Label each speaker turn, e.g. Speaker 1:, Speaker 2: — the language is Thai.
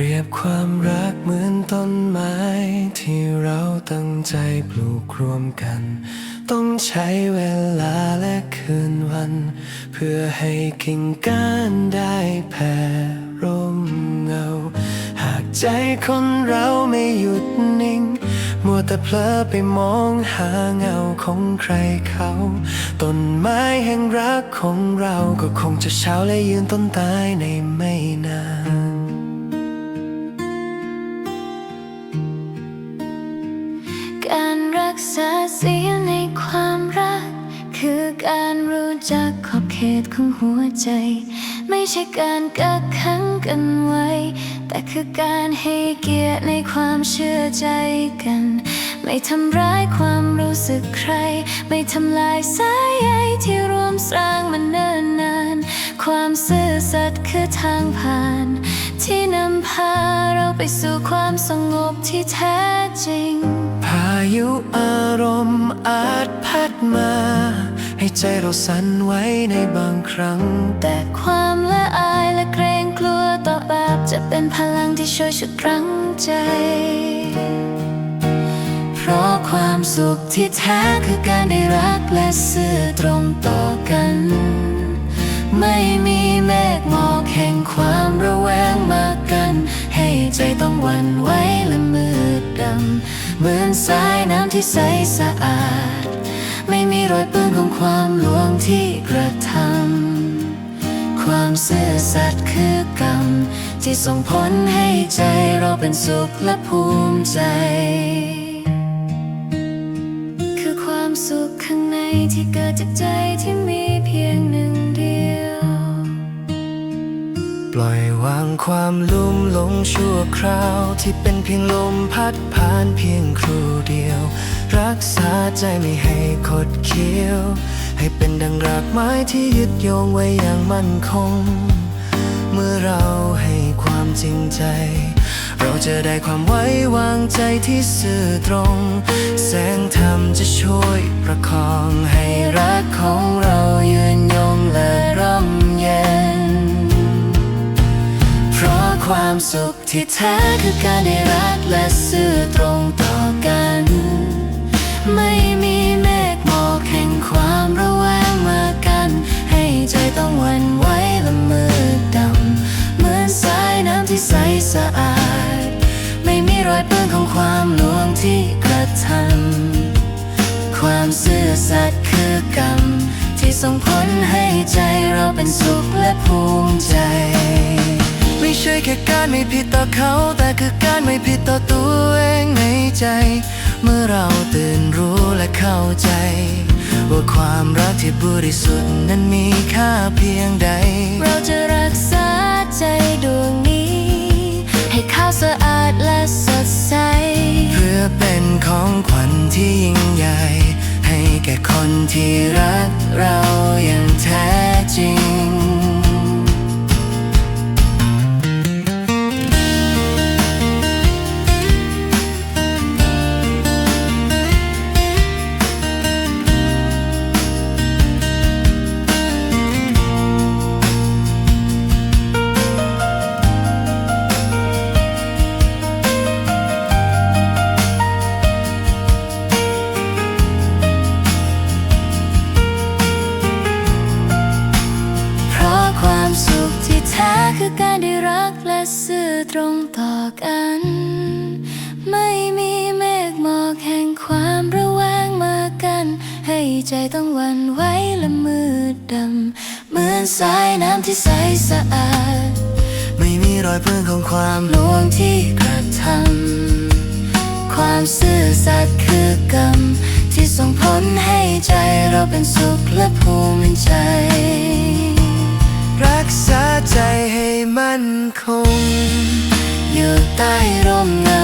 Speaker 1: รียบความรักเหมือนต้นไม้ ที่เราตั้งใจปลูกรวมกัน ต้องใช้เวลาและคืนวัน เพื่อให้กิ่งก้านได้แผ่ร่มเงา หากใจคนเราไม่หยุดนิ่ง มัวแต่เพลอไปมองหาเงาของใครเขา ต้นไม้แห่งรักของเราก็คงจะเช้าและยืนต้นตายในไม่นาน
Speaker 2: ศักษาเสียงในความรัก คือการรู้จักขอบเขตของหัวใจ ไม่ใช่การกักขังกันไว้ แต่คือการให้เกียรติในความเชื่อใจกัน ไม่ทำร้ายความรู้สึกใคร ไม่ทำลายสายใยที่รวมสร้างมันเนิ่นนาน ความซื่อสัตย์คือทางผ่าน ที่นำพาเราไปสู่ความสงบที่แท้จริง
Speaker 1: พายุ ให้ใจเราสั่นไหวในบางครั้ง
Speaker 2: แต่ความละอายและเกรงกลัวต่อบาปจะเป็นพลังที่ช่วยชุดรั้งใจ เพราะความสุขที่แท้คือการได้รักและซื่อตรงต่อกัน ไม่มีเมฆหมอกแห่งความระแวงมากัน ให้ใจต้องหวั่นไหวและมืดดำเหมือนสายน้ำที่ใสสะอาด ไม่มีรอยเปื้อนของความลวงที่กระทำความซื่อสัตย์คือกรรม ที่ส่งผลให้ใจเราเป็นสุขและภูมิใจ คือความสุขข้างในที่เกิดจากใจที่มีเพียง
Speaker 1: ล่อยวางความลุ่มหลงชั่วคราว ที่เป็นเพียงลมพัดผ่านเพียงครู่เดียว รักษาใจไม่ให้คดเคี้ยว ให้เป็นดังรากไม้ที่ยึดโยงไว้อย่างมั่นคง เมื่อเราให้ความจริงใจ เราจะได้ความไว้วางใจที่ซื่อตรง แสงธรรมจะช่วยประคองให้รักของเรา สุขที่แท้คือการได้รักและซื่อตรงต่อกัน ไม่มีเมฆหมอกแห่งความระแวงมากัน ให้ใจต้องหวั่นไหวและมืดดำ เหมือนสายน้ำที่ใสสะอาด ไม่มีรอยเปื้อนของความลวงที่กระทำความซื่อสัตย์คือกรรม ที่ส่งผลให้ใจเราเป็นสุขและภูมิใจ ใช่แค่การไม่ผิดต่อเขา แต่คือการไม่ผิดต่อตัวเองในใจ เมื่อเราตื่นรู้และเข้าใจ ว่าความรักที่บริสุทธิ์นั้นมีค่าเพียงใด
Speaker 2: เราจะรักษาใจดวงนี้ ให้ขาวสะอาดและสดใส
Speaker 1: เพื่อเป็นของขวัญที่ยิ่งใหญ่ ให้แก่คนที่รักเราอย่างแท้จริง
Speaker 2: ตรงต่อกัน ไม่มีเมฆหมอกแห่งความระแวงมากัน ให้ใจต้องหวั่นไหวและมืดดำ เหมือนสายน้ำที่ใสสะอาด
Speaker 1: ไม่มีรอยเปื้อนของความ
Speaker 2: ลวงที่กระทำความซื่อสัตย์คือกรรม ที่ส่งผลให้ใจเราเป็นสุขและภูมิ
Speaker 1: ใจ ให้มั่นคง
Speaker 2: อยู่ใต้ร่ม